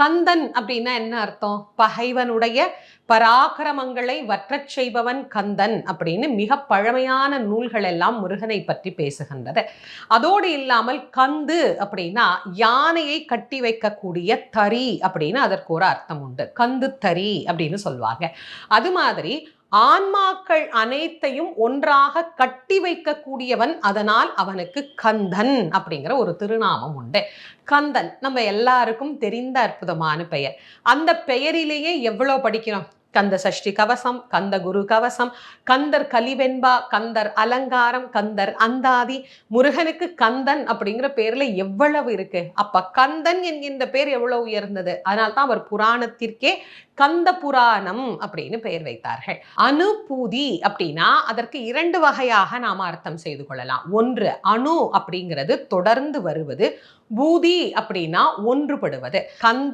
கந்தன் அப்படின்னா என்ன அர்த்தம்? பகைவனுடைய பராக்கிரமங்களை வற்றச் செய்பவன் கந்தன் அப்படின்னு மிக பழமையான நூல்கள் எல்லாம் முருகனை பற்றி பேசுகின்றது. அதோடு இல்லாமல் கந்து அப்படின்னா யானையை கட்டி வைக்கக்கூடிய தறி அப்படின்னு அதற்கு ஒரு அர்த்தம் உண்டு. கந்து தறி அப்படின்னு சொல்லுவாங்க அது மாதிரி ஆன்மாக்கள் அனைத்தையும் ஒன்றாக கட்டி வைக்கக்கூடியவன் அதனால் அவனுக்கு கந்தன் அப்படிங்கிற ஒரு திருநாமம் உண்டு. கந்தன் நம்ம எல்லாருக்கும் தெரிந்த அற்புதமான பெயர். அந்த பெயரிலேயே எவ்வளோ படிக்கிறோம்? கந்த சஷ்டி கவசம் கந்த குரு கவசம் கந்தர் கலிவெண்பா கந்தர் அலங்காரம் கந்தர் அந்தாதி. முருகனுக்கு கந்தன் அப்படிங்கிற பேர்ல எவ்வளவு இருக்கு? அப்ப கந்தன் என்கின்ற பேர் எவ்வளவு உயர்ந்தது? அதனால தான் அவர் புராணத்திற்கே கந்த புராணம் அப்படின்னு பெயர் வைத்தார்கள். அணுபூதி அப்படின்னா அதற்கு இரண்டு வகையாக நாம் அர்த்தம் செய்து கொள்ளலாம். ஒன்று அணு அப்படிங்கிறது தொடர்ந்து வருவது பூதி அப்படின்னா ஒன்றுபடுவது. கந்த